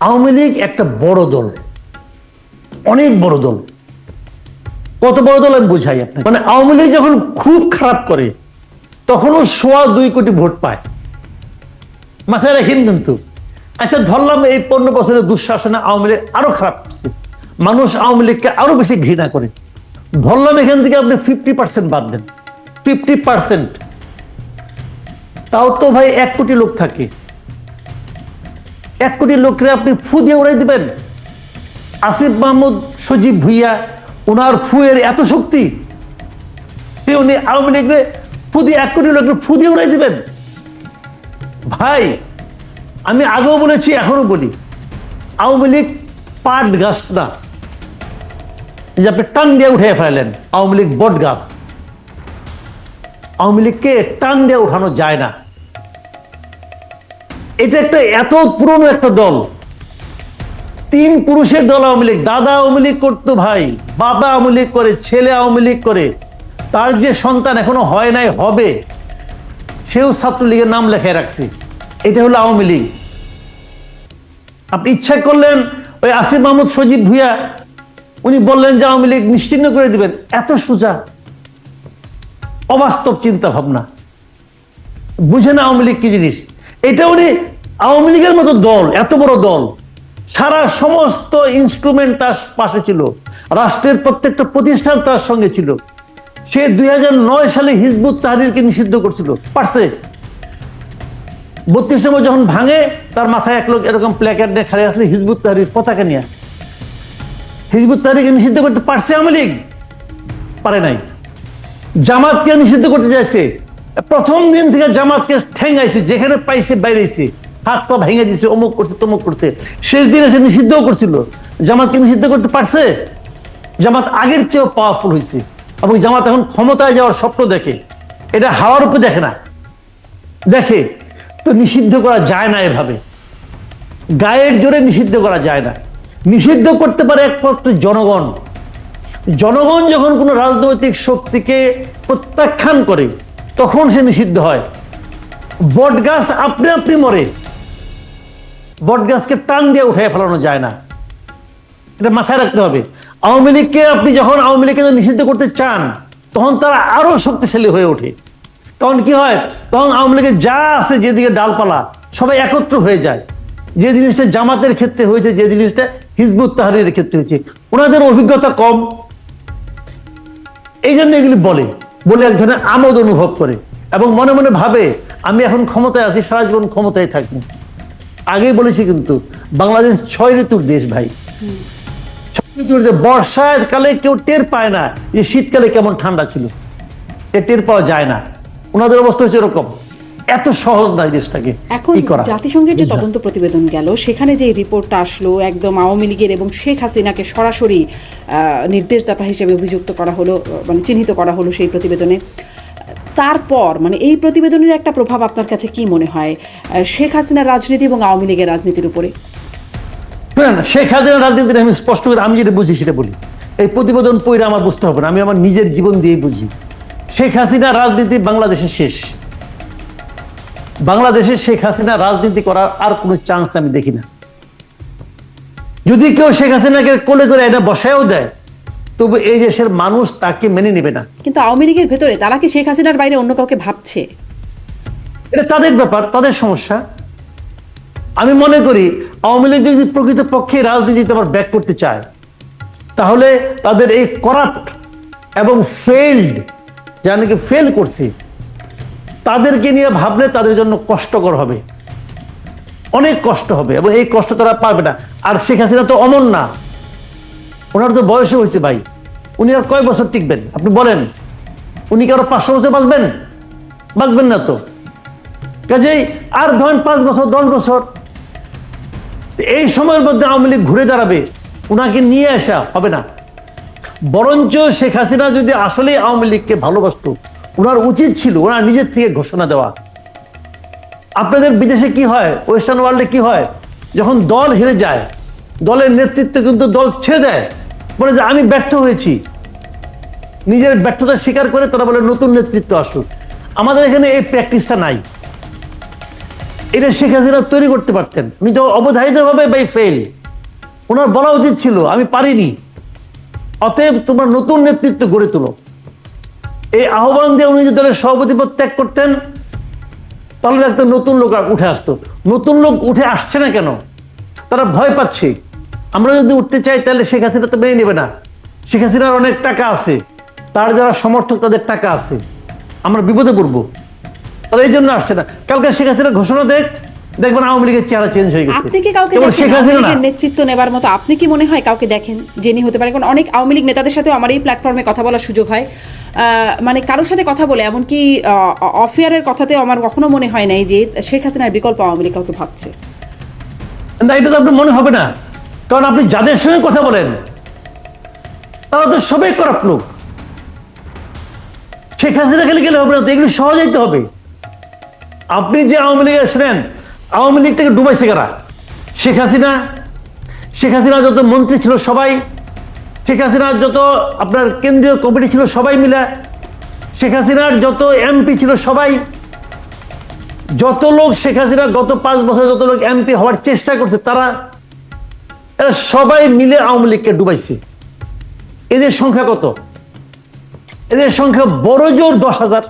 আওয়ামী লীগ একটা বড় দল। অনেক বড় দল। কত বড় দল আমি বুঝাই আপনাকে। মানে আওয়ামী লীগ যখন খুব খারাপ করে, তখনও সোয়া দুই কোটি ভোট পায়। মাথায় রাখেন কিন্তু। আচ্ছা ধরলাম এই পনেরো বছরের দুঃশাসনে আওয়ামী লীগ আরও খারাপ করছে। মানুষ আওয়ামী লীগকে আরও বেশি ঘৃণা করে। ধরলাম এখান থেকে আপনি ফিফটি পার্সেন্ট বাদ দেন। ফিফটি পার্সেন্ট তাও তো ভাই এক কোটি লোক থাকে। এক কোটি লোককে আপনি ফু দিয়ে উড়াই দিবেন। আসিফ মাহমুদ সজীব ভুইয়া, ওনার ফুয়ের এত শক্তি উনি আওয়ামী লীগরে ফু দিয়ে এক কোটি লোককে ফু দিয়ে উড়াই দিবেন। ভাই, আমি আগেও বলেছি এখনও বলি, আওয়ামী লীগ পাট গাছ না। যে আপনি টান দিয়ে উঠে ফেলেন, আওয়ামী লীগ বট গাছ। আওয়ামী লীগকে টান দিয়ে উঠানো যায় না। এটা একটা এত পুরনো একটা দল। তিন পুরুষের দল আওয়ামী লীগ, দাদা আওয়ামী লীগ করতো ভাই, বাবা আওয়ামী লীগ করে, ছেলে আওয়ামী লীগ করে। তার যে সন্তান এখনও হয় নাই, হবে। সেও ছাত্রলীগের নাম লেখায় রাখছে। এটা হলো আওয়ামী লীগ। আপনি ইচ্ছা করলেন ওই আসিফ মাহমুদ সজীব ভুইয়া, উনি বললেন যে আওয়ামী লীগ নিশ্চিন্ন করে দিবেন। এত সোজা। অবাস্তব চিন্তা ভাবনা বুঝে না আওয়ামী লীগ কি জিনিস? এটা উনি আওয়ামী লীগের মতো দল, এত বড় দল। সারা সমস্ত ইনস্ট্রুমেন্ট তার পাশে ছিল। রাষ্ট্রের প্রত্যেকটা প্রতিষ্ঠান তার সঙ্গে ছিল। সে দুই হাজার নয় সালে হিজবুত তাহারিরকে নিষিদ্ধ করছিল। পারছে। বত্রিশ নম্বর যখন ভাঙে, তার মাথায় এক লোক এরকম প্ল্যাকার্ড নিয়ে খাড়ে আসলে হিজবুত তাহারির পতাকা নিয়ে। হিজবুত তাহারিকে নিষিদ্ধ করতে পারছে আওয়ামী লীগ? পারে নাই। জামাতকে নিষিদ্ধ করতে চাইছে। প্রথম দিন থেকে জামাতকে ঠেঙ্গাইছে, যেখানে পাইছে বাইরেছে। হাত পা ভেঙে দিছে, অমুক করছে, তমুক করছে। শেষ দিন এসে নিষিদ্ধও করছিল। জামাতকে নিষিদ্ধ করতে পারছে? জামাত আগের চেয়েও পাওয়ারফুল হয়েছে এবং জামাত এখন ক্ষমতায় যাওয়ার স্বপ্ন দেখে। এটা হাওয়ার উপরে দেখে না। দেখে, তো নিষিদ্ধ করা যায় না এভাবে। গায়ের জোরে নিষিদ্ধ করা যায় না। নিষিদ্ধ করতে পারে একমাত্র জনগণ। জনগণ যখন কোনো রাজনৈতিক শক্তিকে প্রত্যাখ্যান করে তখন সে নিষিদ্ধ হয়। বট গাছ আপনি আপনি মরে। বট গাছকে টান দিয়ে উঠে ফেলানো যায় না। এটা মাথায় রাখতে হবে। আওয়ামী লীগকে আপনি যখন আওয়ামী লীগকে নিষিদ্ধ করতে চান, তখন তারা আরও শক্তিশালী হয়ে ওঠে। তখন কি হয়? তখন আওয়ামী লীগের যা আছে যেদিকে ডালপালা, সবাই একত্র হয়ে যায়। যে জিনিসটা জামাতের ক্ষেত্রে হয়েছে, যে জিনিসটা হিজবুত তাহারের ক্ষেত্রে হয়েছে। ওনাদের অভিজ্ঞতা কম। এই জন্য এগুলি বলে। বলে এক ধরনের আমোদ অনুভব করে এবং মনে মনে ভাবে, আমি এখন ক্ষমতায় আছি, সারা জীবন ক্ষমতায় থাকি আগেই বলেছি কিন্তু, বাংলাদেশ ছয় ঋতুর দেশ ভাই। বর্ষার কালে কেউ টের পায় না যে শীতকালে কেমন ঠান্ডা ছিল। টের পাওয়া যায় না। ওনাদের অবস্থা হচ্ছে এরকম। এত সহজ নয় দেশটাকে এখন জাতিসংঘের যে তদন্ত প্রতিবেদন গেল সেখানে যে রিপোর্টটা আসলো একদম আওয়ামী লীগের এবং শেখ হাসিনাকে সরাসরি নির্দেশদাতা হিসেবে অভিযুক্ত করা হলো মানে চিহ্নিত করা হলো সেই প্রতিবেদনে। তারপর মানে এই প্রতিবেদনের একটা প্রভাব আপনার কাছে কি মনে হয়? শেখ হাসিনার রাজনীতি এবং আওয়ামী লীগের রাজনীতির উপরে? না না শেখ হাসিনার রাজনীতির আমি স্পষ্ট করে আমি যেটা বুঝি সেটা বলি। এই প্রতিবেদন পড়ে আমার বুঝতে হবে না আমি আমার নিজের জীবন দিয়েই বুঝি। শেখ হাসিনা রাজনীতি বাংলাদেশের শেষ। বাংলাদেশে শেখ হাসিনা রাজনীতি করার আর কোনো চান্স আমি দেখি না। যদি কেউ শেখ হাসিনাকে কোলে করে এটা বসায়ও দেয় তবু এই দেশের মানুষ তাকে মেনে নেবে না। কিন্তু আওয়ামী লীগের ভেতরে তারা কি শেখ হাসিনার বাইরে অন্য কাউকে ভাবছে? এটা তাদের ব্যাপার তাদের সমস্যা। আমি মনে করি আওয়ামী লীগ যদি প্রকৃতপক্ষে রাজনীতিতে আবার ব্যাক করতে চায় তাহলে তাদের এই করাপ্ট এবং ফেইল্ড যা নাকি ফেল করছে তাদেরকে নিয়ে ভাবলে তাদের জন্য কষ্টকর হবে। অনেক কষ্ট হবে এবং এই কষ্ট তারা পাবে না। আর শেখ হাসিনা তো অমন না। ওনার তো বয়সও হয়েছে ভাই। উনি আর কয় বছর টিকবেন? আপনি বলেন। উনি কি আরও পাঁচশো বছর বাঁচবেন? বাঁচবেন না তো। কাজেই আর ধরেন পাঁচ বছর, দশ বছর। এই সময়ের মধ্যে আওয়ামী লীগ ঘুরে দাঁড়াবে ওনাকে নিয়ে আসা হবে না। বরঞ্চ শেখ হাসিনা যদি আসলেই আওয়ামী লীগকে ভালোবাসত ওনার উচিত ছিল, ওনার নিজের থেকে ঘোষণা দেওয়া। আপনাদের বিদেশে কি হয়? ওয়েস্টার্ন ওয়ার্ল্ডে কি হয়? যখন দল হেরে যায়, দলের নেতৃত্ব কিন্তু দল ছেড়ে দেয়। বলে যে, আমি ব্যর্থ হয়েছি। নিজের ব্যর্থতা স্বীকার করে তারা বলে, নতুন নেতৃত্ব আসুক আমাদের এখানে এই প্র্যাকটিসটা নাই। এটা শেখ হাসিনা তৈরি করতে পারতেন। উনি তো অবধারিতভাবে বাই ফেল ওনার বলা উচিত ছিল, আমি পারিনি। অতএব তোমার নতুন নেতৃত্ব গড়ে তোলো। এই আহ্বান দিয়ে উনি যদি দলের সভাপতি পদ ত্যাগ করতেন, তাহলে একটা নতুন লোক উঠে আসতো। নতুন লোক উঠে আসছে না কেন? তারা ভয় পাচ্ছে। আমরা যদি উঠতে চাই, তাহলে শেখ হাসিনা তো মেনে নেবে না। শেখ হাসিনার অনেক টাকা আছে। তার যারা সমর্থক, তাদের টাকা আছে। আমরা বিপদে পড়ব। তারা এই জন্য আসছে না। কালকে শেখ হাসিনা ঘোষণা দেখ দেখবেন আওয়ামী লীগের চেহারা চেঞ্জ হয়ে গেছে। আপনি কি কাউকে দেখেন? শেখ হাসিনা নেতৃত্ব নেবার মতো আপনি কি মনে হয় কাউকে দেখেন যিনি হতে পারে? কারণ অনেক আওয়ামী লীগ নেতাদের সাথেও আমার এই প্ল্যাটফর্মে কথা বলার সুযোগ হয়। মানে কারোর সাথে কথা বলে এমনকি অফিয়ারের কথাতেও আমার কখনো মনে হয় নাই যে শেখ হাসিনার বিকল্প আওয়ামী লীগ কাউকে ভাবছে। না এটা তো আপনার মনে হবে না। কারণ আপনি যাদের সঙ্গে কথা বলেন তারা তো সবাই করাপ লোক। শেখ হাসিনা খেলে গেলে হবে না তো এগুলো সহজাইতে হবে। আপনি যে আওয়ামী লীগের শোনেন আওয়ামী লীগটাকে ডুবাইছে কারা? শেখ হাসিনা। শেখ হাসিনা যত মন্ত্রী ছিল সবাই, শেখ হাসিনার যত আপনার কেন্দ্রীয় কমিটি ছিল সবাই মিলে, শেখ হাসিনার যত এমপি ছিল সবাই, যত লোক শেখ হাসিনা গত পাঁচ বছর যত লোক এমপি হওয়ার চেষ্টা করছে, তারা, এরা সবাই মিলে আওয়ামী লীগকে ডুবাইছে। এদের সংখ্যা কত? এদের সংখ্যা বড় জোর দশ হাজার।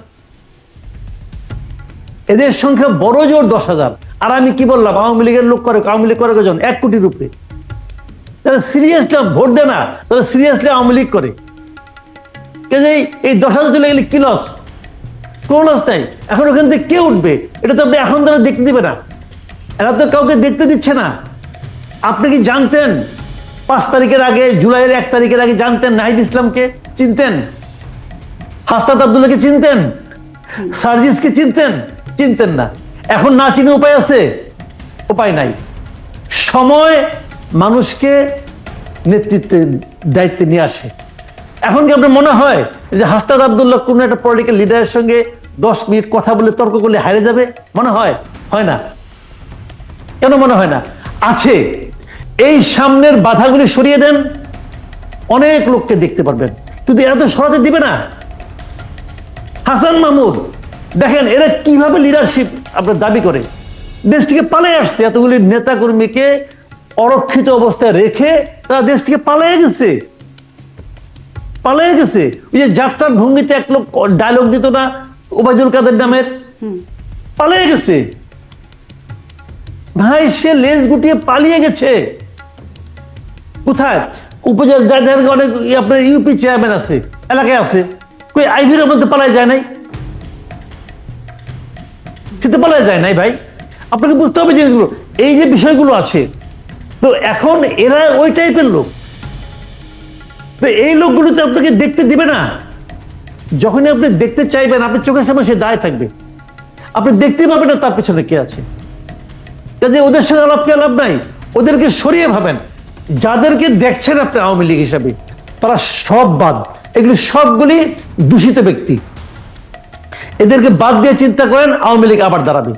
এদের সংখ্যা বড় জোর দশ হাজার। আর আমি কি বললাম? আওয়ামী লীগের লোক করে, আওয়ামী লীগ করে কজন? এক কোটি উপরে তারা সিরিয়াসলি ভোট দেয় না তারা সিরিয়াসলি আওয়ামী লীগ করে। কাজেই এই দশ হাজার চলে গেলে কি লস কোনো লস নাই। এখন ওখান থেকে কে উঠবে? এটা তো আপনি এখন তারা দেখতে দিবে না। এরা তো কাউকে দেখতে দিচ্ছে না। আপনি কি জানতেন? পাঁচ তারিখের আগে, জুলাইয়ের এক তারিখের আগে জানতেন নাহিদ ইসলামকে? চিনতেন? হাসনাত আবদুল্লাহকে চিনতেন? সার্জিসকে চিনতেন? চিনতেন না। এখন না চিনে উপায় আছে? উপায় নাই। সময় মানুষকে নেতৃত্বের দায়িত্বে নিয়ে আসে। এখন কি আপনার মনে হয় যে হাসনাত আবদুল্লাহ কোনো একটা পলিটিক্যাল লিডারের সঙ্গে দশ মিনিট কথা বলে তর্ক করলে হারে যাবে? মনে হয়? হয় না। কেন মনে হয় না? আছে। এই সামনের বাধাগুলি সরিয়ে দেন। অনেক লোককে দেখতে পারবেন। কিন্তু এরা তো সরাতে দিবে না। হাসান মাহমুদ, দেখেন এরা কীভাবে লিডারশিপ আপনার দাবি করে। দেশ থেকে পালিয়ে আসছে এতগুলি নেতা কর্মীকে অরক্ষিত অবস্থায় রেখে তারা দেশ থেকে পালিয়ে গেছে। পালিয়ে গেছে। ওই যে যাত্রার ভঙ্গিতে এক লোক ডায়লগ দিত না ওবায়দুল কাদের নামের। পালিয়ে গেছে। ভাই সে লেজ গুটিয়ে পালিয়ে গেছে। কোথায়? উপজেলা অনেক আপনার ইউপি চেয়ারম্যান আছে এলাকায় আছে। কই আইভির মধ্যে পালায় যায় নাই? সে বলা যায় নাই ভাই। আপনাকে বুঝতে হবে জিনিসগুলো। এই যে বিষয়গুলো আছে, তো এখন এরা ওই টাইপের লোক। তো এই লোকগুলো তো আপনাকে দেখতে দিবে না। যখনই আপনি দেখতে চাইবেন, আপনার চোখের সামনে সে দায় থাকবে। আপনি দেখতে পাবেন না তার পেছনে কে আছে। কাজে ওদের সঙ্গে আলাপ কে লাভ নাই। ওদেরকে সরিয়ে ভাবেন। যাদেরকে দেখছেন আপনি আওয়ামী লীগ হিসাবে, তারা সব বাদ। এগুলি সবগুলি দূষিত ব্যক্তি। এদেরকে বাদ দিয়ে চিন্তা করেন আওয়ামী লীগ আবার দাঁড়াবে।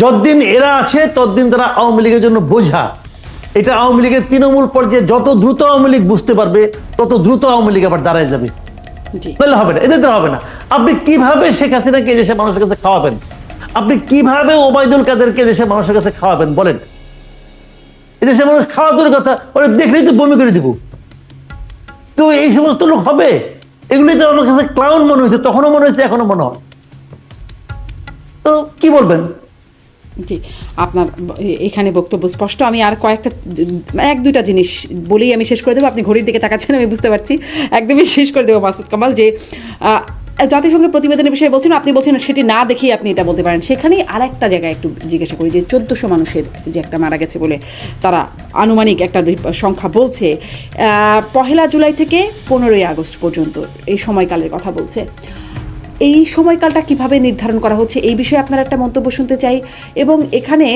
যতদিন এরা আছে ততদিন তারা আওয়ামী লীগের জন্য বোঝা। এটা আওয়ামী লীগের তৃণমূল পর্যায়ে যত দ্রুত আওয়ামী লীগ বুঝতে পারবে তত দ্রুত আওয়ামী লীগ আবার দাঁড়ায় যাবে। তাহলে হবে না এদের দ্বারা হবে না। আপনি কীভাবে শেখ হাসিনাকে দেশের মানুষের কাছে খাওয়াবেন? আপনি কীভাবে ওবায়দুল কাদেরকে দেশের মানুষের কাছে খাওয়াবেন? বলেন। এদেশের মানুষ খাওয়া দূরের কথা ওরা দেখলেই তো বমি করে দিব। তো এই সমস্ত লোক হবে? এগুলি তো আমার কাছে ক্লাউন মনে হয়েছে তখনও মনে হয়েছে এখনও মনে হয়। তো কি বলবেন? জি, আপনার এখানে বক্তব্য স্পষ্ট। আমি আর কয়েকটা, এক, দুইটা জিনিস বলেই আমি শেষ করে দেবো। আপনি ঘড়ির দিকে তাকাচ্ছেন, আমি বুঝতে পারছি। একদমই শেষ করে দেবো, মাসুদ কামাল, যে জাতিসংঘের প্রতিবেদনের বিষয়ে বলছেন, আপনি বলছেন সেটি না দেখেই আপনি এটা বলতে পারেন। সেখানেই আর একটা জায়গায় একটু জিজ্ঞাসা করি যে, চোদ্দোশো মানুষের যে একটা মারা গেছে বলে তারা আনুমানিক একটা সংখ্যা বলছে পহেলা জুলাই থেকে পনেরোই আগস্ট পর্যন্ত এই সময়কালের কথা বলছে। এই সময়কালটা কীভাবে নির্ধারণ করা হচ্ছে এই বিষয়ে আপনার একটা মন্তব্য শুনতে চাই। এবং এখানে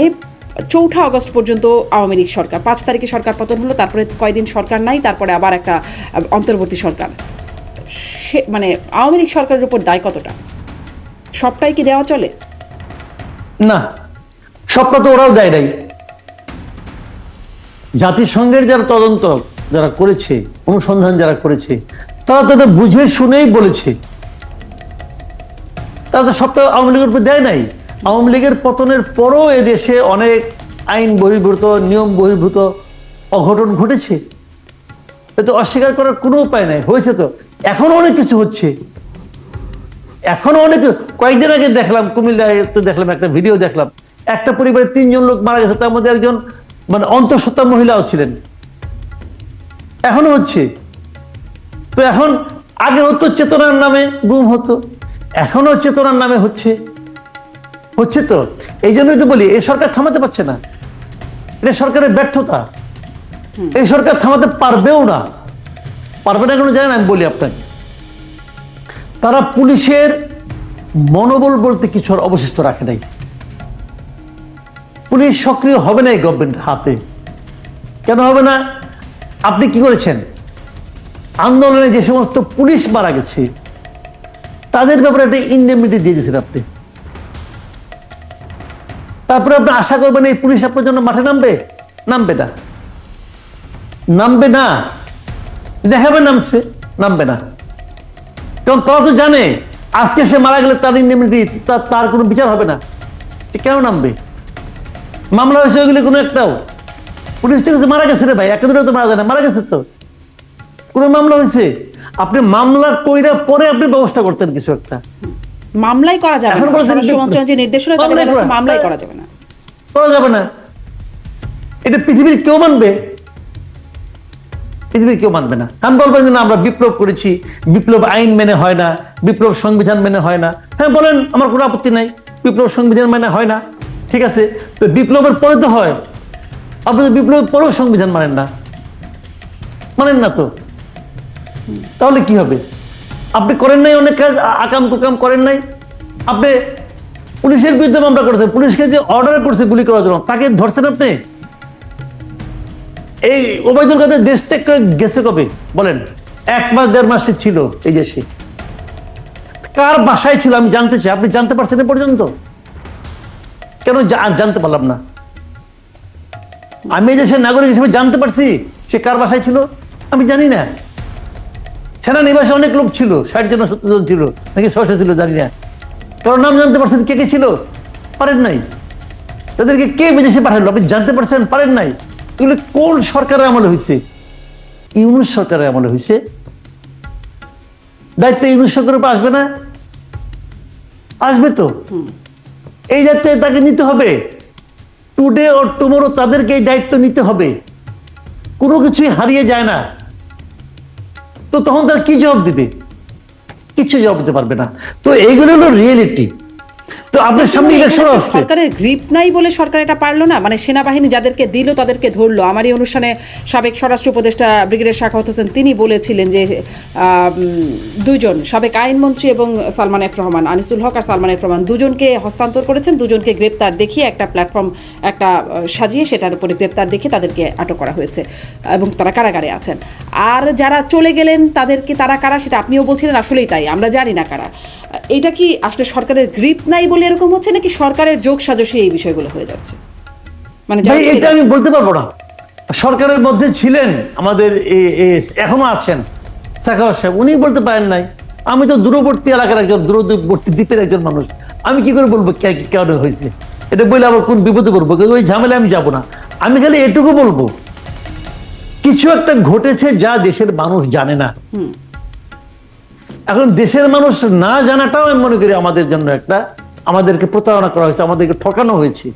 চৌঠা আগস্ট পর্যন্ত আওয়ামী লীগ সরকার, পাঁচ তারিখে সরকার পতন হলো, তারপরে কয়দিন সরকার নাই, তারপরে আবার একটা অন্তর্বর্তী সরকার। সে মানে আওয়ামী লীগ সরকারের উপর দায় কতটা? সবটাই কি দেওয়া চলে? না, সবটা তো ওরাও দেয় নাই। জাতিসংঘের যারা তদন্ত যারা করেছে, অনুসন্ধান যারা করেছে, তারা তাদের বুঝে শুনেই বলেছে তারা তো সবটা আওয়ামী লীগের উপর দেয় নাই। আওয়ামী লীগের পতনের পরও এদেশে অনেক আইন বহির্ভূত, নিয়ম বহির্ভূত অঘটন ঘটেছে। এ তো অস্বীকার করার কোনো উপায় নাই, হয়েছে তো। এখনও অনেক কিছু হচ্ছে। এখনও অনেক, কয়েকদিন আগে দেখলাম, কুমিল্লায় তো দেখলাম, একটা ভিডিও দেখলাম। একটা পরিবারে তিনজন লোক মারা গেছে, তার মধ্যে একজন মানে অন্তঃসত্ত্বা মহিলাও ছিলেন। এখনও হচ্ছে। তো এখন আগে হতো চেতনার নামে গুম হতো। এখনও চেতনার নামে হচ্ছে। হচ্ছে তো। এই জন্যই তো বলি এই সরকার থামাতে পারছে না। এটা সরকারের ব্যর্থতা। এই সরকার থামাতে পারবেও না। পারবে না কেন জানেন আমি বলি আপনাকে। তারা পুলিশের মনোবল বলতে কিছু আর অবশিষ্ট রাখে নাই। পুলিশ সক্রিয় হবে না এই গভর্নমেন্টের হাতে। কেন হবে না? আপনি কি করেছেন? আন্দোলনে যে সমস্ত পুলিশ মারা গেছে তাদের ব্যাপারে একটা ইন্ডেমিটি দিয়ে দিয়েছেন আপনি। তারপরে আপনি আশা করবেন এই পুলিশ আপনার জন্য মাঠে নামবে? নামবে না। নামবে না। দেখাবে নামছে, নামবে না। কারণ তারা তো জানে, আজকে সে মারা গেলে তার ইন্ডেমিটি তার কোনো বিচার হবে না। সে কেন নামবে? মামলা হয়েছে ওইগুলি কোনো একটাও। পুলিশ ঠিক আছে মারা গেছে রে ভাই, একে দূরে তো মারা যায় না, মারা গেছে তো। কোনো মামলা হয়েছে? আপনি মামলা কইরা পরে আপনি ব্যবস্থা করতেন কিছু একটা। মামলাই করা যাবে এখন বলছেন স্বরাষ্ট্র যে- মন্ত্রণালয়ের যে নির্দেশনা তাতে মামলাই বলা হচ্ছে মামলাই করা যাবে না। করা যাবে না। এটা পৃথিবীর কেউ মানবে? পৃথিবীর কেউ মানবে না। কারণ বলবেন যে না আমরা বিপ্লব করেছি। বিপ্লব আইন মেনে হয় না। বিপ্লব সংবিধান মেনে হয় না। হ্যাঁ বলেন আমার কোনো আপত্তি নাই। বিপ্লব সংবিধান মেনে হয় না। ঠিক আছে? তো বিপ্লবের পরে তো হয়। আপনি তো বিপ্লবের পরেও সংবিধান মানেন না। মানেন না তো। তাহলে কি হবে? আপনি করেন নাই অনেক কাজ আকাম কুকাম করেন নাই। আপনি পুলিশের বিরুদ্ধে মামলা করেছেন, পুলিশকে যে অর্ডার করছে গুলি করার জন্য, তাকে ধরছেন আপনি? এই ওবায়দুল কাদের দেশ ত্যাগ করে গেছে কবে? বলেন, এক মাস, দেড় মাসে ছিল এই দেশে। কার বাসায় ছিল আমি জানতে চাই, আপনি জানতে পারছেন পর্যন্ত? কেন জানতে পারলাম না। আমি এই দেশের নাগরিক হিসেবে জানতে পারছি সে কার বাসায় ছিল? আমি জানি না। সেনানিবাসে অনেক লোক ছিল ষাট জন সত্তর জন ছিল নাকি ছশো ছিল জানি না। কারোর নাম জানতে পারছেন কে কে ছিল? পারেন নাই। তাদেরকে কে বিদেশে পাঠালো? আপনি জানতে পারছেন? পারেন নাই। এগুলো কোন সরকারের আমলে হয়েছে ইউনুস সরকারের আমলে হয়েছে দায়িত্ব ইউনুস সরকারের উপর আসবে না? আসবে তো। এই দায়িত্ব তাকে নিতে হবে। টুডে ও টুমোরো তাদেরকে এই দায়িত্ব নিতে হবে। কোনো কিছুই হারিয়ে যায় না। তো তখন তারা কি জবাব দিবে? কিছু জবাব দিতে পারবে না। তো এইগুলো হলো রিয়েলিটি তো আপনার সামনে ইলেকশন আসছে। সরকারের গ্রিপ নাই বলে সরকার এটা পারল না। মানে সেনাবাহিনী যাদেরকে দিল তাদেরকে ধরলো। আমার এই অনুষ্ঠানে সাবেক স্বরাষ্ট্র উপদেষ্টা ব্রিগেডিয়ার শাখাওয়াত হোসেন তিনি বলেছিলেন যে দুজন সাবেক আইনমন্ত্রী এবং সালমান এফ রহমান আনিসুল হক আর সালমান এফ রহমান দুজনকে হস্তান্তর করেছেন দুজনকে গ্রেপ্তার দেখিয়ে একটা প্ল্যাটফর্ম একটা সাজিয়ে সেটার উপরে গ্রেপ্তার দেখিয়ে তাদেরকে আটক করা হয়েছে এবং তারা কারাগারে আছেন। আর যারা চলে গেলেন তাদেরকে তারা কারা সেটা আপনিও বলছিলেন আসলেই তাই। আমরা জানি না কারা। এটা কি আসলে সরকারের গ্রিপ নাই বলে এরকম হচ্ছে নাকি সরকারের যোগ সাজসে এই বিষয়গুলো হয়ে যাচ্ছে? মানে এটা আমি বলতে পারব না। সরকারের মধ্যে ছিলেন আমাদের এখনও আছেন সাখাওয়াত সাহেব। উনি বলতে পারেন নাই আমি তো দূরবর্তী এলাকার একজন দূরবর্তী দ্বীপের একজন মানুষ। আমি কি করে বলব কেন হয়েছে? এটা বলে আবার কোন বিপদে পড়ব? কিন্তু ওই ঝামেলা আমি যাব না। আমি খালি এটুকু বলব কিছু একটা ঘটেছে যা দেশের মানুষ জানে না। এখন দেশের মানুষ না জানাটাও আমি মনে করি আমাদের জন্য একটা, আমাদেরকে প্রতারণা করা হয়েছে, আমাদেরকে ঠকানো হয়েছে।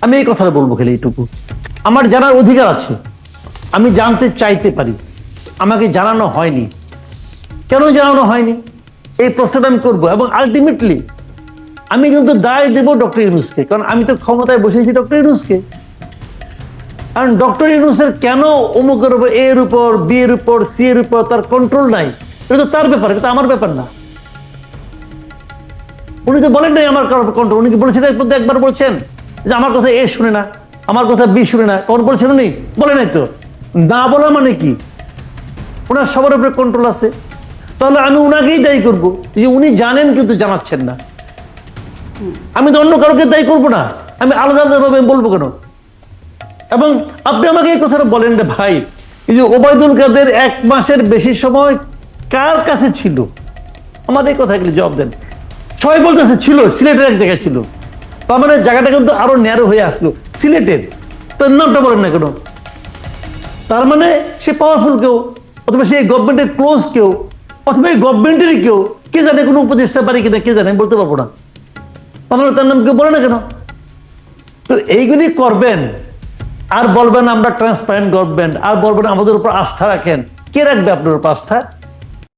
আমি এই কথাটা বলব খেলে এইটুকু। আমার জানার অধিকার আছে। আমি জানতে চাইতে পারি। আমাকে জানানো হয়নি। কেন জানানো হয়নি? এই প্রশ্নটা আমি করব। এবং আলটিমেটলি আমি কিন্তু দায় দেবো ডক্টর ইউনুসকে। কারণ আমি তো ক্ষমতায় বসেছি ডক্টর ইউনুসকে। কারণ ডক্টর ইউনুসের কেন অমুকের উপর এর উপর, বি এর উপর, সি এর উপর তার কন্ট্রোল নাই? এটা তো তার ব্যাপার, এটা আমার ব্যাপার না। উনি তো বলেন নাই আমার কন্ট্রোল উনি কি বলেছেন এর একবার বলছেন যে আমার কথা এ শুনে না, আমার কথা বি শুনে না। কখন বলছেন উনি? বলে নাই তো। না বলা মানে কি? ওনার সবার উপরে কন্ট্রোল আছে। তাহলে আমি উনাকেই দায়ী করব। যে উনি জানেন কিন্তু জানাচ্ছেন না। আমি তো অন্য কারোকে দায়ী করব না। আমি আলাদা আলাদাভাবে বলব কেন? এবং আপনি আমাকে এই কথাটা বলেন রে ভাই, এই যে ওবায়দুল কাদের এক মাসের বেশি সময় কার কাছে ছিল? আমাদের কথাগুলি জবাব দেন। সবাই বলতেছে ছিল, সিলেটের এক জায়গায় ছিল। তার মানে জায়গাটা কিন্তু আরও ন্যারো হয়ে আসলো, সিলেটের। তার নামটা বলেন না কেন? তার মানে সে পাওয়ারফুল কেউ, অথবা সেই গভর্নমেন্টের ক্লোজ কেউ, অথবা এই গভর্নমেন্টেরই কেউ, কে জানে কোনো উপদেষ্টা পারি কিনা, কে জানে বলতে পারব না। তাহলে তার নাম কেউ বলে না কেন? তো এইগুলি করবেন, আর বলবেন আমরা ট্রান্সপারেন্ট গভর্নমেন্ট আর বলবেন আমাদের উপর আস্থা রাখেন। কে রাখবে আপনার উপর আস্থা?